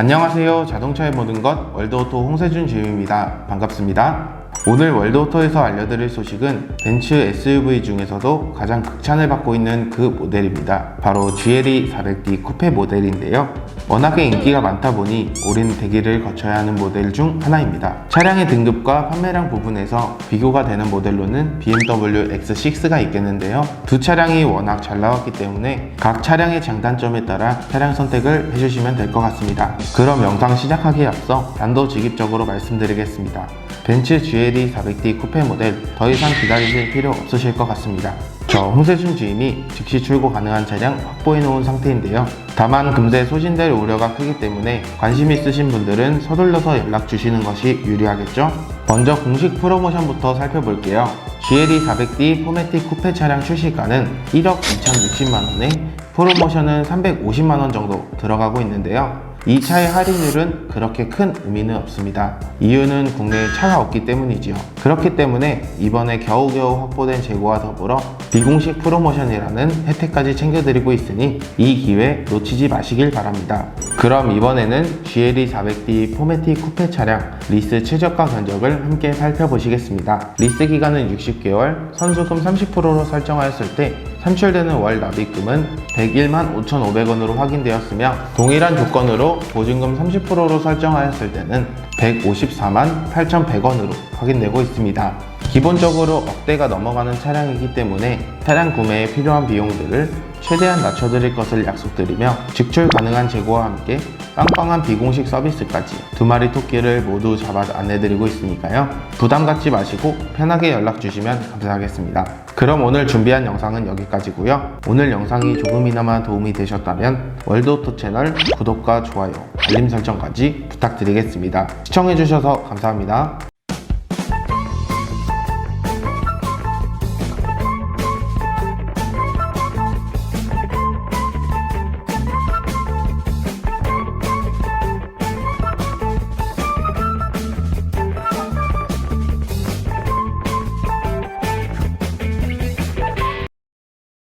안녕하세요. 자동차의 모든 것 월드오토 홍세준 주임입니다. 반갑습니다. 오늘 월드오토에서 알려드릴 소식은 벤츠 SUV 중에서도 가장 극찬을 받고 있는 그 모델입니다. 바로 GLE 400D 쿠페 모델인데요. 워낙에 인기가 많다 보니 오랜 대기를 거쳐야 하는 모델 중 하나입니다. 차량의 등급과 판매량 부분에서 비교가 되는 모델로는 BMW X6가 있겠는데요. 두 차량이 워낙 잘 나왔기 때문에 각 차량의 장단점에 따라 차량 선택을 해주시면 될 것 같습니다. 그럼 영상 시작하기에 앞서 단도직입적으로 말씀드리겠습니다. 벤츠 GLE 400D 쿠페 모델 더 이상 기다리실 필요 없으실 것 같습니다. 저 홍세준 주임이 즉시 출고 가능한 차량 확보해 놓은 상태인데요. 다만 금세 소진될 우려가 크기 때문에 관심 있으신 분들은 서둘러서 연락 주시는 것이 유리하겠죠? 먼저 공식 프로모션부터 살펴볼게요. GLE 400D 포매틱 쿠페 차량 출시가는 1억 2,060만 원에 프로모션은 350만 원 정도 들어가고 있는데요. 이 차의 할인율은 그렇게 큰 의미는 없습니다. 이유는 국내에 차가 없기 때문이지요. 그렇기 때문에 이번에 겨우겨우 확보된 재고와 더불어 비공식 프로모션이라는 혜택까지 챙겨드리고 있으니 이 기회 놓치지 마시길 바랍니다. 그럼 이번에는 GLE 400D 포매틱 쿠페 차량 리스 최저가 견적을 함께 살펴보시겠습니다. 리스 기간은 60개월, 선수금 30%로 설정하였을 때 산출되는 월 납입금은 101만 5,500원으로 확인되었으며 동일한 조건으로 보증금 30%로 설정하였을 때는 154만 8,100원으로 확인되고 있습니다. 기본적으로 억대가 넘어가는 차량이기 때문에 차량 구매에 필요한 비용들을 최대한 낮춰드릴 것을 약속드리며 직출 가능한 재고와 함께 빵빵한 비공식 서비스까지 두 마리 토끼를 모두 잡아 안내드리고 있으니까요. 부담 갖지 마시고 편하게 연락 주시면 감사하겠습니다. 그럼 오늘 준비한 영상은 여기까지고요. 오늘 영상이 조금이나마 도움이 되셨다면 월드오토 채널 구독과 좋아요, 알림 설정까지 부탁드리겠습니다. 시청해주셔서 감사합니다.